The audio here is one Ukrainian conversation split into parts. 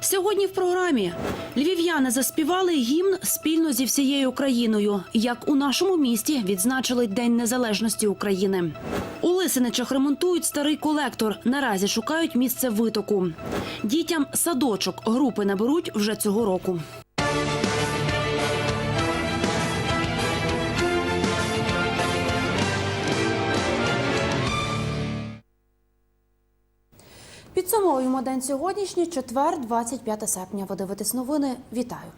Сьогодні в програмі львів'яни заспівали гімн спільно зі всією Україною. Як у нашому місті відзначили День Незалежності України. У Лисиничах ремонтують старий колектор. Наразі шукають місце витоку. Дітям садочок групи наберуть вже цього року. Підсумовуємо день сьогоднішній, четвер, 25 серпня. Ви дивитесь новини. Вітаю.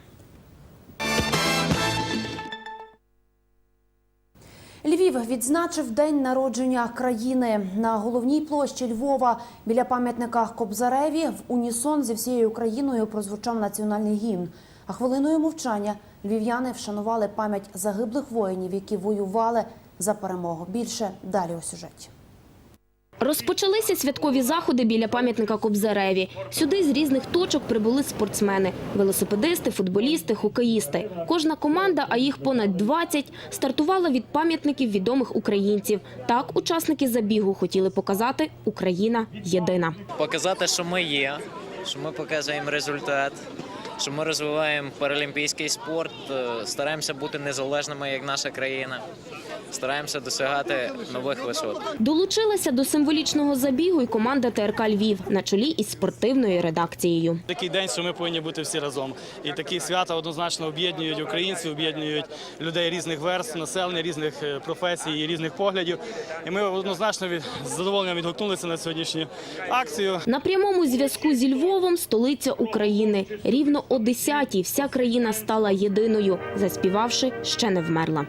Львів відзначив день народження країни на головній площі Львова біля пам'ятника Кобзареві. В унісон зі всією Україною прозвучав національний гімн. А хвилиною мовчання львів'яни вшанували пам'ять загиблих воїнів, які воювали за перемогу. Більше далі у сюжеті. Розпочалися святкові заходи біля пам'ятника Кобзареві. Сюди з різних точок прибули спортсмени – велосипедисти, футболісти, хокеїсти. Кожна команда, а їх понад 20, стартувала від пам'ятників відомих українців. Так учасники забігу хотіли показати «Україна єдина». показати, що ми є, що ми показуємо результат, що ми розвиваємо паралімпійський спорт, е, стараємося бути незалежними як наша країна, стараємося досягати нових висот. Долучилася до символічного забігу і команда ТРК Львів на чолі із спортивною редакцією. Такий день, що ми повинні бути всі разом. І такі свята однозначно об'єднують українців, об'єднують людей різних верств, населення, різних е, професій і різних поглядів. І ми однозначно від з задоволенням відгукнулися на сьогоднішню акцію. На прямому зв'язку зі Львовом столиця України. Рівно о 10-й вся країна стала єдиною, заспівавши «Ще не вмерла».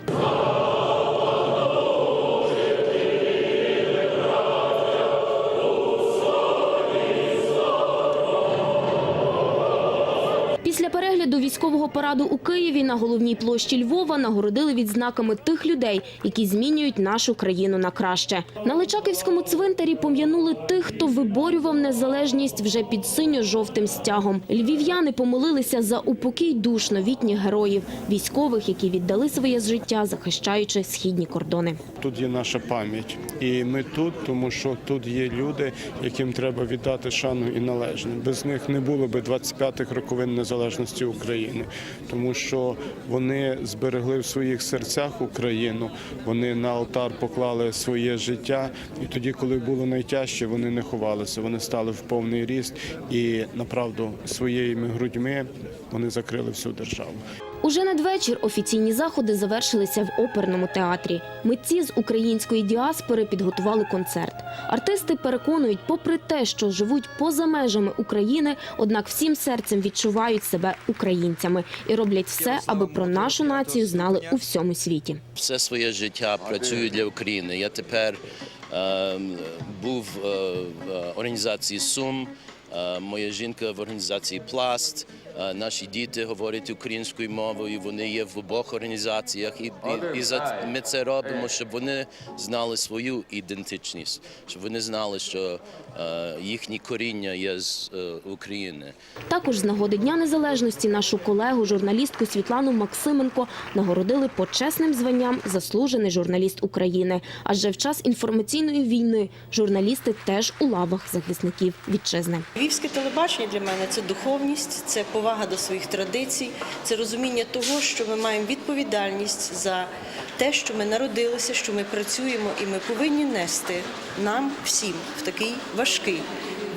Перегляду військового параду у Києві на головній площі Львова нагородили відзнаками тих людей, які змінюють нашу країну на краще. На Личаківському цвинтарі пом'янули тих, хто виборював незалежність вже під синьо-жовтим стягом. Львів'яни помолилися за упокій душ новітніх героїв, військових, які віддали своє життя, захищаючи східні кордони. Тут є наша пам'ять, і ми тут, тому що тут є люди, яким треба віддати шану і належне. Без них не було би 25-х роковин незалежності України, тому що вони зберегли в своїх серцях Україну. Вони на алтар поклали своє життя, і тоді, коли було найтяжче, вони не ховалися. Вони стали в повний ріст і направду своїми грудьми вони закрили всю державу. Уже надвечір офіційні заходи завершилися в оперному театрі. Митці з української діаспори підготували концерт. Артисти переконують, попри те, що живуть поза межами України, однак всім серцем відчувають себе українцями і роблять все, аби про нашу націю знали у всьому світі. все своє життя працюю для України. Я тепер е, був е, в організації Сум. е, Моя жінка в організації Пласт. Е, Наші діти говорять українською мовою. Вони є в обох організаціях, і, і, і за ми це робимо, щоб вони знали свою ідентичність, щоб вони знали, що е, їхні коріння є з е, України. Також з нагоди Дня Незалежності нашу колегу, журналістку Світлану Максименко, нагородили почесним званням заслужений журналіст України. Адже в час інформаційної війни журналісти теж у лавах захисників вітчизни. Львівське телебачення для мене це духовність, це повага до своїх традицій, це розуміння того, що ми маємо відповідальність за те, що ми народилися, що ми працюємо, і ми повинні нести нам всім в такий важкий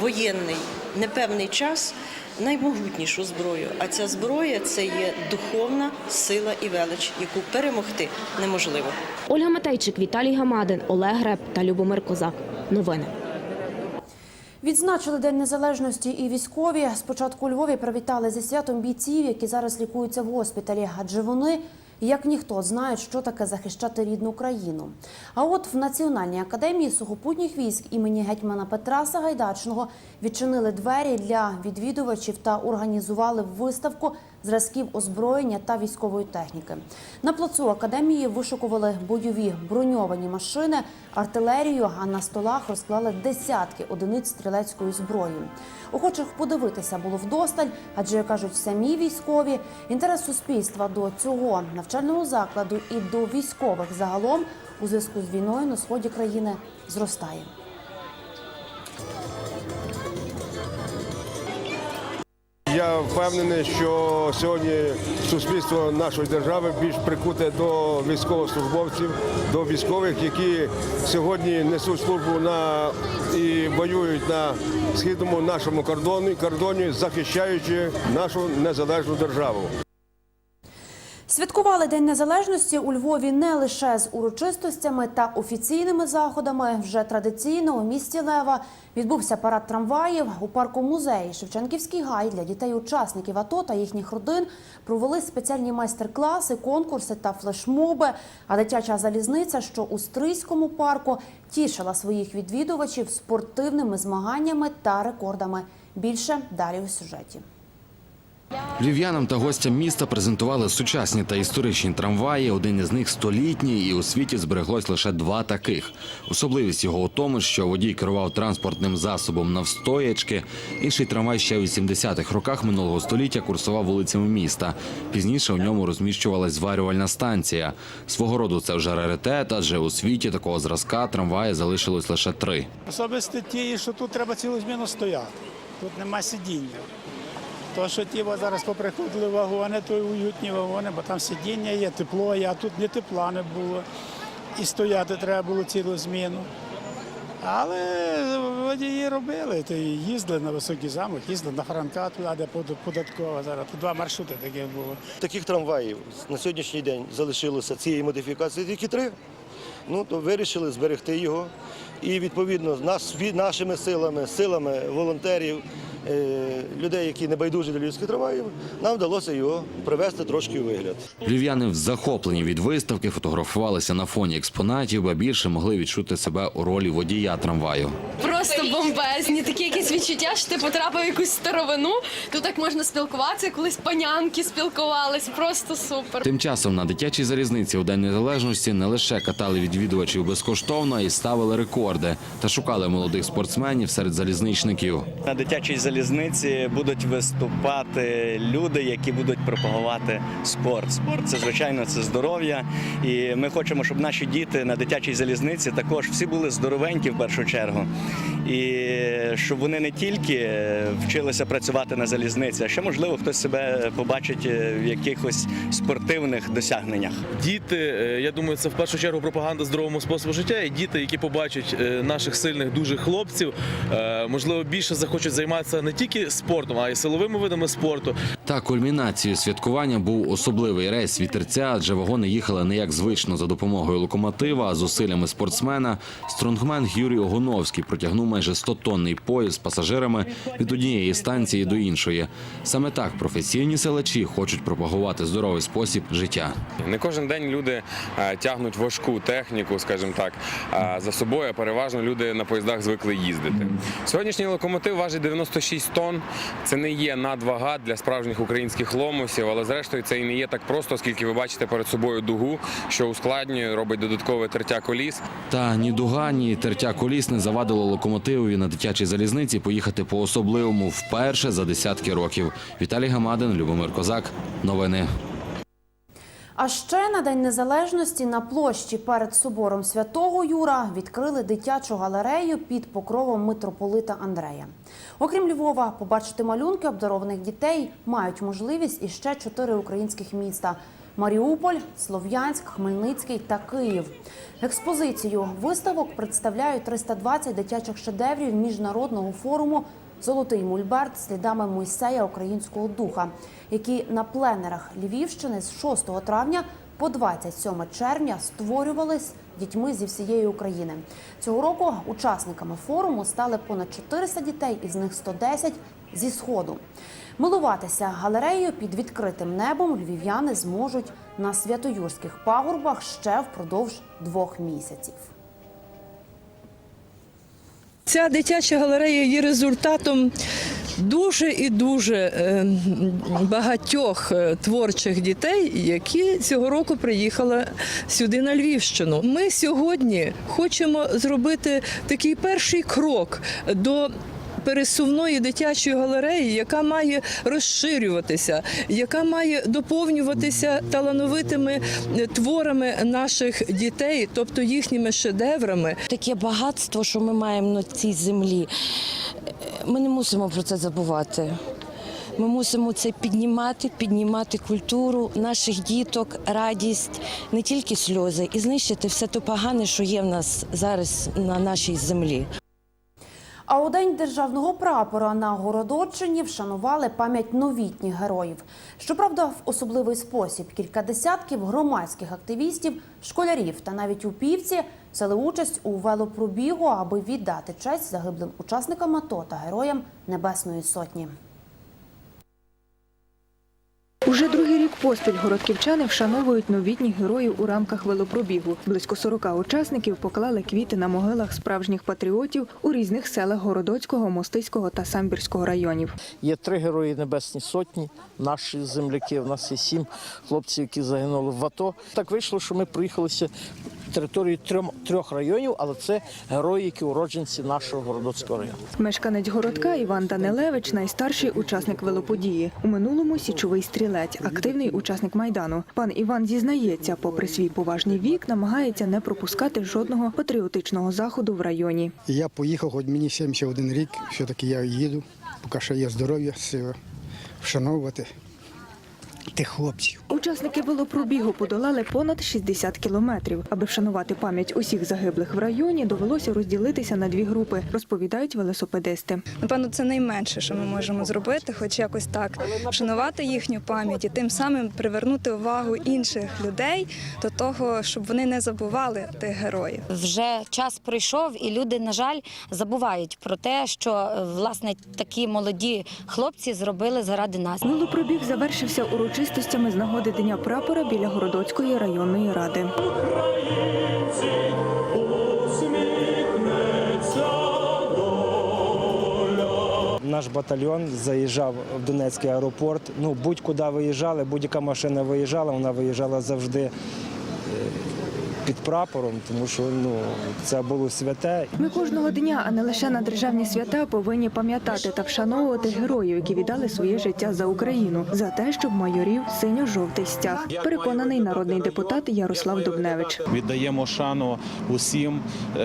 воєнний непевний час наймогутнішу зброю. А ця зброя це є духовна сила і велич, яку перемогти неможливо. Ольга Матейчик, Віталій Гамадин, Олег Греб та Любомир Козак. Новини. Відзначили День Незалежності і військові. Спочатку у Львові привітали зі святом бійців, які зараз лікуються в госпіталі, адже вони, як ніхто, знають, що таке захищати рідну країну. А от в Національній академії сухопутніх військ імені гетьмана Петра Сагайдачного відчинили двері для відвідувачів та організували виставку зразків озброєння та військової техніки. На плацу академії вишукували бойові броньовані машини, артилерію, а на столах розклали десятки одиниць стрілецької зброї. Охочих подивитися було вдосталь, адже кажуть самі військові. Інтерес суспільства до цього навчального закладу і до військових загалом у зв'язку з війною на сході країни зростає. Я впевнений, що сьогодні суспільство нашої держави більш прикуте до військовослужбовців, до військових, які сьогодні несуть службу на і воюють на східному нашому кордоні, кордоні, захищаючи нашу незалежну державу. Святкували День Незалежності у Львові не лише з урочистостями та офіційними заходами. Вже традиційно у місті Лева відбувся парад трамваїв у парку музеї Шевченківський гай для дітей-учасників АТО та їхніх родин провели спеціальні майстер-класи, конкурси та флешмоби. А дитяча залізниця, що у Стрийському парку, тішила своїх відвідувачів спортивними змаганнями та рекордами. Більше далі у сюжеті. Львів'янам та гостям міста презентували сучасні та історичні трамваї. Один із них столітній, і у світі збереглось лише два таких. Особливість його у тому, що водій керував транспортним засобом навстоячки. Інший трамвай ще у 80-х роках минулого століття курсував вулицями міста. Пізніше у ньому розміщувалась зварювальна станція. Свого роду це вже раритет, адже у світі такого зразка трамваї залишилось лише три. Особисто ті, що тут треба цілу зміну стояти. Тут нема сидіння. То, що ті зараз поприходили вагони, то уютні вагони, бо там сидіння є, тепло а тут ні тепла не було. І стояти треба було цілу зміну. Але водії робили, то їздили на високий замок, їздили на Франка, туди, де под- податкова зараз. Тут два маршрути таких було. Таких трамваїв на сьогоднішній день залишилося цієї модифікації тільки три. Ну то вирішили зберегти його. І відповідно нас, нашими силами, силами волонтерів, людей, які не байдужі до людських трамваїв, нам вдалося його привести трошки у вигляд. Львів'яни в захопленні від виставки фотографувалися на фоні експонатів, ба більше могли відчути себе у ролі водія трамваю. Просто бомбезні, такі якісь відчуття, що ти потрапив в якусь старовину. Тут так можна спілкуватися, колись панянки спілкувались. Просто супер. Тим часом на дитячій залізниці у День Незалежності не лише катали відвідувачів безкоштовно, а й ставили рекорди та шукали молодих спортсменів серед залізничників. На дитячій залізниці будуть виступати люди, які будуть пропагувати спорт. Спорт це звичайно це здоров'я. І ми хочемо, щоб наші діти на дитячій залізниці також всі були здоровенькі в першу чергу. І щоб вони не тільки вчилися працювати на залізниці, а ще можливо хтось себе побачить в якихось спортивних досягненнях. Діти, е, я думаю, це в першу чергу пропаганда здоровому способу життя. І діти, які побачать е, наших сильних дуже хлопців, е, можливо, більше захочуть займатися не тільки спортом, а й силовими видами спорту. Та кульмінацією святкування був особливий рейс вітерця, адже вагони їхали не як звично за допомогою локомотива, а зусиллями спортсмена. Стронгмен Юрій Огоновський протягнув майже 100-тонний поїзд з пасажирами від однієї станції до іншої. Саме так професійні селачі хочуть пропагувати здоровий спосіб життя. Не кожен день люди е, тягнуть важку техніку, скажімо так, за собою. а Переважно люди на поїздах звикли їздити. Сьогоднішній локомотив важить 96 тонн. Це не є надвага для справжніх українських ломусів, але зрештою це і не є так просто, оскільки ви бачите перед собою дугу, що ускладнює, робить додаткове тертя коліс. Та ні дуга, ні тертя коліс не завадило локомотивові на дитячій залізниці поїхати по особливому вперше за десятки років. Віталій Гамадин, Любомир Козак. Новини. А ще на День Незалежності на площі перед собором Святого Юра відкрили дитячу галерею під покровом митрополита Андрея. Окрім Львова, побачити малюнки обдарованих дітей мають можливість іще чотири українських міста: Маріуполь, Слов'янськ, Хмельницький та Київ. Експозицію виставок представляють 320 дитячих шедеврів міжнародного форуму Золотий мульберт слідами Мойсея українського духа, які на пленерах Львівщини з 6 травня по 27 червня створювались дітьми зі всієї України. Цього року учасниками форуму стали понад 400 дітей, із них 110 зі сходу. Милуватися галереєю під відкритим небом львів'яни зможуть на святоюрських пагорбах ще впродовж двох місяців. Ця дитяча галерея є результатом дуже і дуже е, багатьох е, творчих дітей, які цього року приїхали сюди на Львівщину. Ми сьогодні хочемо зробити такий перший крок до. Пересувної дитячої галереї, яка має розширюватися, яка має доповнюватися талановитими е, творами наших дітей, тобто їхніми шедеврами. Таке багатство, що ми маємо на цій землі. Ми не мусимо про це забувати. Ми мусимо це піднімати, піднімати культуру наших діток, радість, не тільки сльози, і знищити все те погане, що є в нас зараз на нашій землі. А у день державного прапора на Городоччині вшанували пам'ять новітніх героїв. Щоправда, в особливий спосіб кілька десятків громадських активістів, школярів та навіть упівці взяли участь у велопробігу, аби віддати честь загиблим учасникам АТО та героям Небесної Сотні. Уже другий рік поспіль городківчани вшановують новітніх героїв у рамках велопробігу. Близько 40 учасників поклали квіти на могилах справжніх патріотів у різних селах Городоцького, Мостиського та Самбірського районів. Є три герої Небесні Сотні, наші земляки. У нас є сім хлопців, які загинули в АТО. Так вийшло, що ми проїхалися територію трьом, трьох районів, але це герої, які уродженці нашого Городоцького району. Мешканець городка Іван Данилевич найстарший учасник велоподії. У минулому січовий стрілець, активний учасник майдану. Пан Іван зізнається, попри свій поважний вік, намагається не пропускати жодного патріотичного заходу в районі. Я поїхав, хоч мені 71 рік, все-таки я їду, поки що є здоров'я, сила, вшановувати тих хлопців. Учасники велопробігу подолали понад 60 кілометрів. Аби вшанувати пам'ять усіх загиблих в районі, довелося розділитися на дві групи, розповідають велосипедисти. Напевно, це найменше, що ми можемо зробити, хоч якось так вшанувати їхню пам'ять і тим самим привернути увагу інших людей до того, щоб вони не забували тих героїв. Вже час пройшов, і люди, на жаль, забувають про те, що е, власне такі молоді хлопці зробили заради нас. Велопробіг завершився урочистостями з нагоди Дня прапора біля Городоцької районної ради. Наш батальйон заїжджав в Донецький аеропорт. Ну, будь-куди виїжджали, будь-яка машина виїжджала, вона виїжджала завжди під прапором, тому що ну, це було святе. Ми кожного дня, а не лише на державні свята, повинні пам'ятати та вшановувати героїв, які віддали своє життя за Україну, за те, щоб майорів синьо-жовтий стяг. Переконаний народний депутат Ярослав Дубневич. Віддаємо шану усім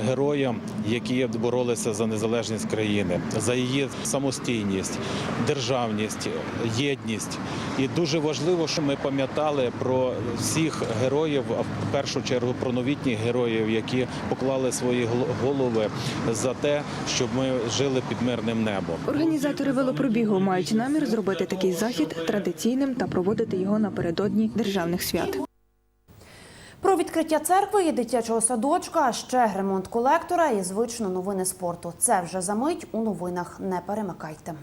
героям, які боролися за незалежність країни, за її самостійність, державність, єдність. І дуже важливо, що ми пам'ятали про всіх героїв, а в першу чергу про новітніх героїв, які поклали свої гол- голови за те, щоб ми жили під мирним небом. Організатори велопробігу мають намір зробити такий захід традиційним та проводити його напередодні державних свят. Про відкриття церкви і дитячого садочка, а ще ремонт колектора і звично новини спорту. Це вже за мить у новинах. Не перемикайте.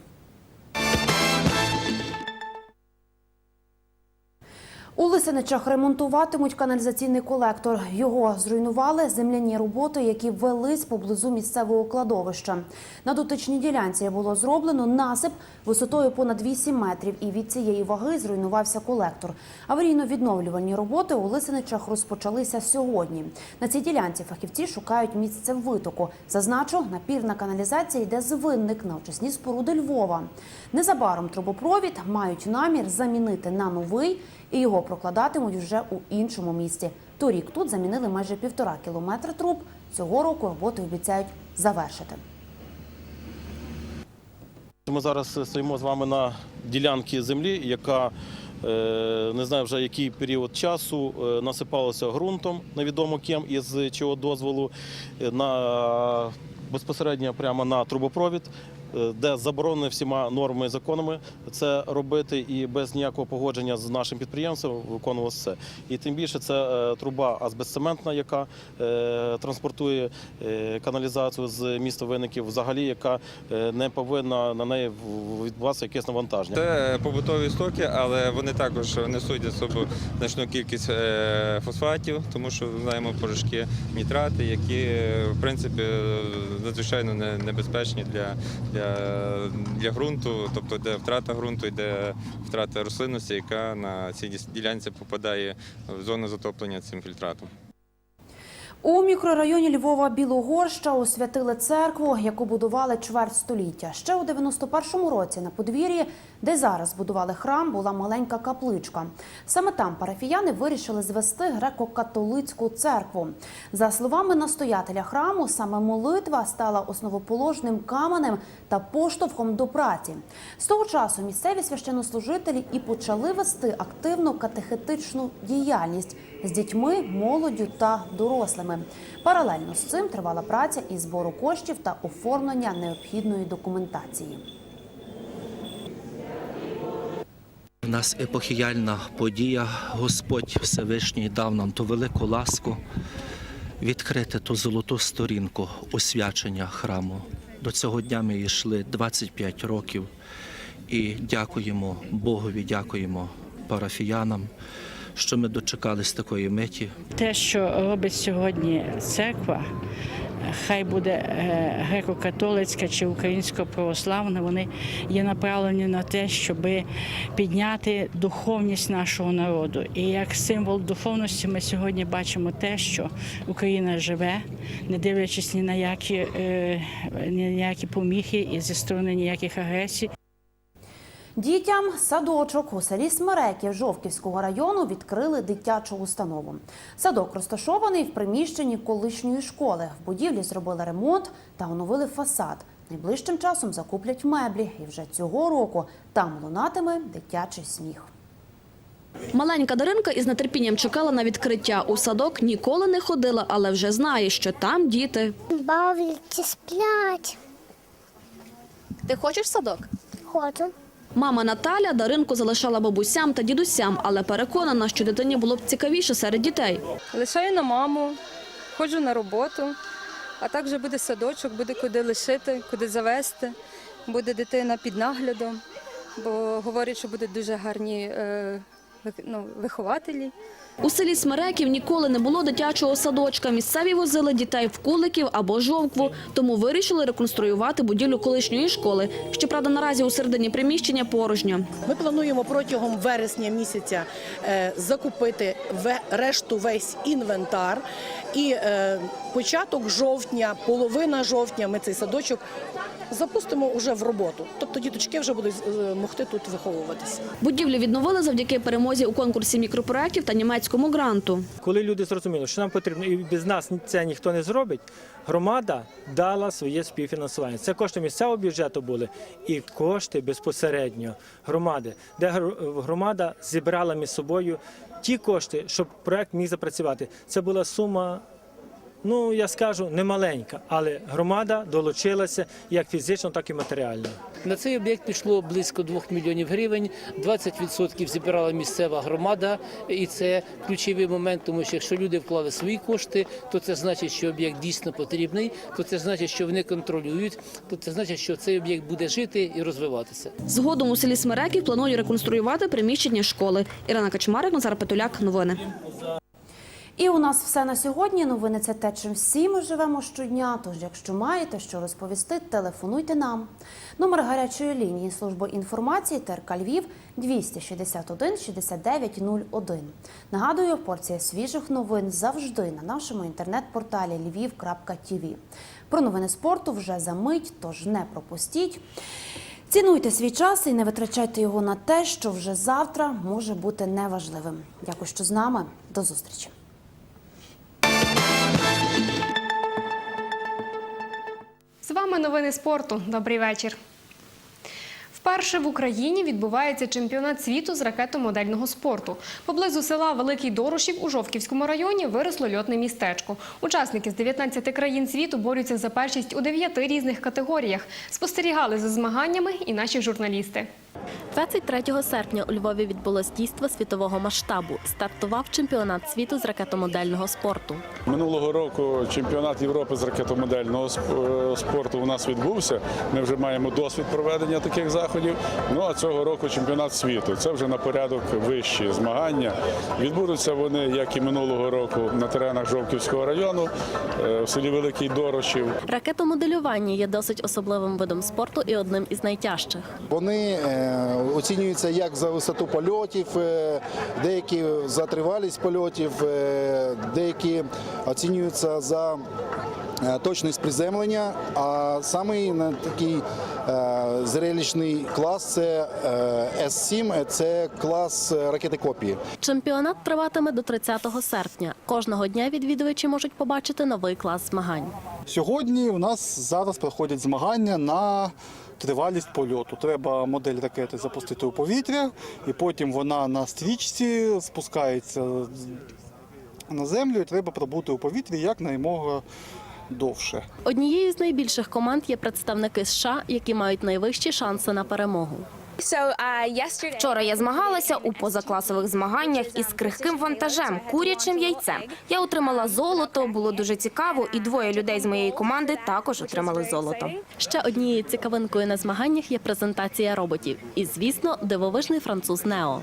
У Лисиничах ремонтуватимуть каналізаційний колектор. Його зруйнували земляні роботи, які велись поблизу місцевого кладовища. На дотичній ділянці було зроблено насип висотою понад 8 метрів, і від цієї ваги зруйнувався колектор. Аварійно-відновлювальні роботи у Лисиничах розпочалися сьогодні. На цій ділянці фахівці шукають місце витоку. Зазначу, напірна каналізація йде з винник на очисні споруди Львова. Незабаром трубопровід мають намір замінити на новий, і його прокладатимуть вже у іншому місці. Торік тут замінили майже півтора кілометра труб. Цього року роботи обіцяють завершити. Ми зараз стоїмо з вами на ділянці землі, яка е, не знаю вже який період часу е, насипалася ґрунтом, невідомо ким із чого дозволу, е, на безпосередньо прямо на трубопровід. Е, Де заборонено всіма нормами і законами це робити, і без ніякого погодження з нашим підприємством виконувалося це. І тим більше це е, труба азбестцементна, яка е, транспортує каналізацію з міста виників, взагалі, яка не повинна на неї відбуватися якесь навантаження. Це побутові стоки, але вони також несуть за собою значну кількість фосфатів, тому що знаємо порошки, нітрати, які в принципі надзвичайно не- небезпечні для, для, для ґрунту, тобто де втрата ґрунту, йде втрата рослинності, яка на цій ділянці попадає в зону затоплення цим фільтратом. У мікрорайоні Львова Білогорща освятили церкву, яку будували чверть століття. Ще у 91-му році на подвір'ї, де зараз будували храм, була маленька капличка. Саме там парафіяни вирішили звести греко-католицьку церкву. За словами настоятеля храму, саме молитва стала основоположним каменем та поштовхом до праці. З того часу місцеві священнослужителі і почали вести активну катехетичну діяльність з дітьми, молоддю та дорослими. Паралельно з цим тривала праця із збору коштів та оформлення необхідної документації. У нас епохіяльна подія. Господь Всевишній дав нам ту велику ласку відкрити ту золоту сторінку освячення храму. До цього дня ми йшли 25 років і дякуємо Богові, дякуємо парафіянам, що ми дочекались такої миті. Те, що робить сьогодні церква, хай буде е, греко-католицька чи українсько-православна, вони є направлені на те, щоб підняти духовність нашого народу. І як символ духовності ми сьогодні бачимо те, що Україна живе, не дивлячись ні на які, е, ні на які поміхи і зі сторони ніяких агресій. Дітям садочок у селі Смереків Жовківського району відкрили дитячу установу. Садок розташований в приміщенні колишньої школи. В будівлі зробили ремонт та оновили фасад. Найближчим часом закуплять меблі, і вже цього року там лунатиме дитячий сміх. Маленька Даринка із нетерпінням чекала на відкриття. У садок ніколи не ходила, але вже знає, що там діти. Бавляться, сплять. Ти хочеш садок? Хочу. Мама Наталя Даринку залишала бабусям та дідусям, але переконана, що дитині було б цікавіше серед дітей. Лишаю на маму, ходжу на роботу, а також буде садочок, буде куди лишити, куди завести, буде дитина під наглядом, бо говорять, що будуть дуже гарні е, ну, вихователі. У селі Смереків ніколи не було дитячого садочка. Місцеві возили дітей в Куликів або Жовкву, тому вирішили реконструювати будівлю колишньої школи. Щоправда, наразі у середині приміщення порожньо. Ми плануємо протягом вересня місяця е, закупити решту весь інвентар. І е, початок жовтня, половина жовтня ми цей садочок запустимо вже в роботу. Тобто діточки вже будуть е, могти тут виховуватися. Будівлю відновили завдяки перемозі у конкурсі мікропроєктів та німецькому гранту. Коли люди зрозуміли, що нам потрібно, і без нас це ніхто не зробить, громада дала своє співфінансування. Це кошти місцевого бюджету були і кошти безпосередньо громади, де гр- громада зібрала між собою ті кошти, щоб проект міг запрацювати. Це була сума. Ну, я скажу, немаленька, але громада долучилася як фізично, так і матеріально. На цей об'єкт пішло близько 2 мільйонів гривень. 20% зібрала місцева громада, і це ключовий момент, тому що якщо люди вклали свої кошти, то це значить, що об'єкт дійсно потрібний, то це значить, що вони контролюють, то це значить, що цей об'єкт буде жити і розвиватися. Згодом у селі Смереків планують реконструювати приміщення школи. Ірина Качмарик, Назар Петуляк. Новини. І у нас все на сьогодні. Новини це те, чим всі ми живемо щодня. Тож, якщо маєте що розповісти, телефонуйте нам. Номер гарячої лінії служби інформації ТРК Львів 261 69 01. Нагадую, порція свіжих новин завжди на нашому інтернет-порталі lviv.tv. Про новини спорту вже за мить, тож не пропустіть. Цінуйте свій час і не витрачайте його на те, що вже завтра може бути неважливим. Дякую, що з нами. До зустрічі. Вами новини спорту. Добрий вечір. Вперше в Україні відбувається чемпіонат світу з ракетомодельного спорту. Поблизу села Великий Дорошів у Жовківському районі виросло льотне містечко. Учасники з 19 країн світу борються за першість у 9 різних категоріях. Спостерігали за змаганнями і наші журналісти. 23 серпня у Львові відбулось дійство світового масштабу. Стартував чемпіонат світу з ракетомодельного спорту. Минулого року чемпіонат Європи з ракетомодельного е, спорту у нас відбувся. Ми вже маємо досвід проведення таких заходів. Ну а цього року чемпіонат світу. Це вже на порядок вищі змагання. Відбудуться вони, як і минулого року, на теренах Жовківського району е, в селі Великий Дорошів. Ракетомоделювання є досить особливим видом спорту і одним із найтяжчих. Вони е, Оцінюється як за висоту польотів, е, деякі за тривалість польотів, е, деякі оцінюються за е, точність приземлення. А самий на такий е, зрелищний клас це е, С-7, це клас е, ракети копії. Чемпіонат триватиме до 30 серпня. Кожного дня відвідувачі можуть побачити новий клас змагань. Сьогодні у нас зараз проходять змагання на тривалість польоту. Треба модель ракети запустити у повітря, і потім вона на стрічці спускається на землю, і треба пробути у повітрі якнаймога довше. Однією з найбільших команд є представники США, які мають найвищі шанси на перемогу. Вчора я змагалася у позакласових змаганнях із крихким вантажем, курячим яйцем. Я отримала золото, було дуже цікаво, і двоє людей з моєї команди також отримали золото. Ще однією цікавинкою на змаганнях є презентація роботів. І, звісно, дивовижний француз Нео.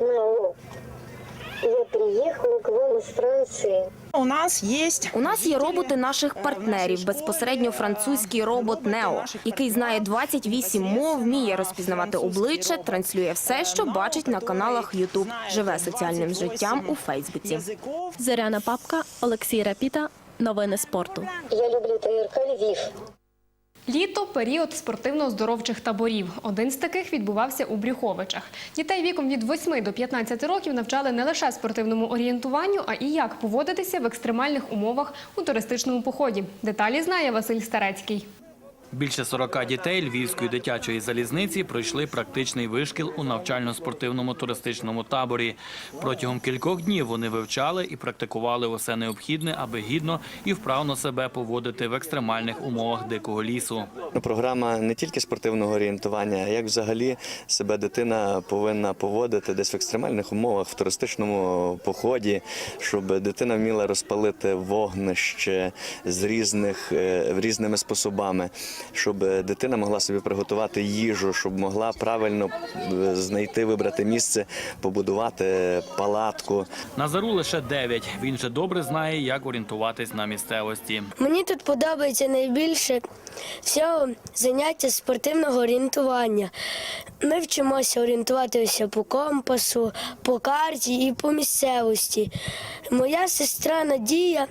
Нао. Я приехала к вам из Франции. У нас є у нас є роботи наших партнерів. Безпосередньо французький робот Нео, який знає 28 мов, вміє розпізнавати обличчя, транслює все, що бачить на каналах YouTube, живе соціальним життям у Фейсбуці. Зоряна Папка, Олексій Рапіта. Новини спорту. Я люблю ТРК Львів. Літо період спортивно-здоровчих таборів. Один з таких відбувався у Брюховичах. Дітей віком від 8 до 15 років навчали не лише спортивному орієнтуванню, а і як поводитися в екстремальних умовах у туристичному поході. Деталі знає Василь Старецький. Більше 40 дітей Львівської дитячої залізниці пройшли практичний вишкіл у навчально-спортивному туристичному таборі. Протягом кількох днів вони вивчали і практикували усе необхідне, аби гідно і вправно себе поводити в екстремальних умовах дикого лісу. Ну, Програма не тільки спортивного орієнтування, а як взагалі себе дитина повинна поводити десь в екстремальних умовах, в туристичному поході, щоб дитина вміла розпалити вогнище з різних е, різними способами, щоб дитина могла собі приготувати їжу, щоб могла правильно е, знайти, вибрати місце, побудувати палатку. Назару лише 9. Він же добре знає, як орієнтуватись на місцевості. Мені тут подобається найбільше всього заняття спортивного орієнтування. Ми вчимося орієнтуватися по компасу, по карті і по місцевості. Моя сестра Надія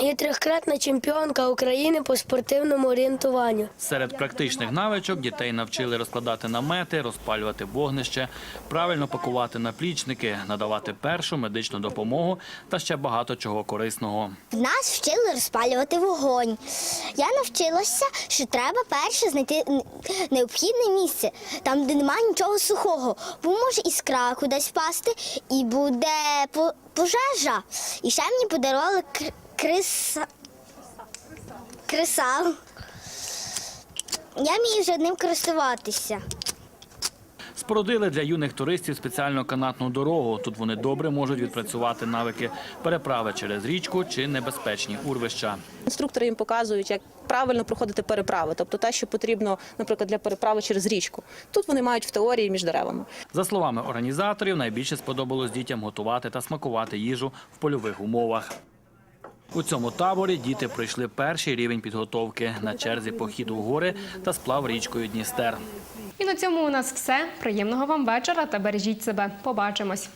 є трьохкратна чемпіонка України по спортивному орієнтуванню. Серед практичних навичок дітей навчили розкладати намети, розпалювати вогнище, правильно пакувати наплічники, надавати першу медичну допомогу та ще багато чого корисного. Нас вчили розпалювати вогонь. Я навчилася, що треба перше знайти необхідне місце, там, де немає нічого сухого, бо може іскра кудись впасти і буде по- пожежа. І ще мені подарували кр- криса. Крисал. Я вмію вже ним користуватися. Спорудили для юних туристів спеціальну канатну дорогу. Тут вони добре можуть відпрацювати навики переправи через річку чи небезпечні урвища. Інструктори їм показують, як правильно проходити переправи, тобто те, що потрібно, наприклад, для переправи через річку. Тут вони мають в теорії між деревами. За словами організаторів, найбільше сподобалось дітям готувати та смакувати їжу в польових умовах. У цьому таборі діти пройшли перший рівень підготовки на черзі похід у гори та сплав річкою Дністер. І на цьому у нас все. Приємного вам вечора та бережіть себе. Побачимось.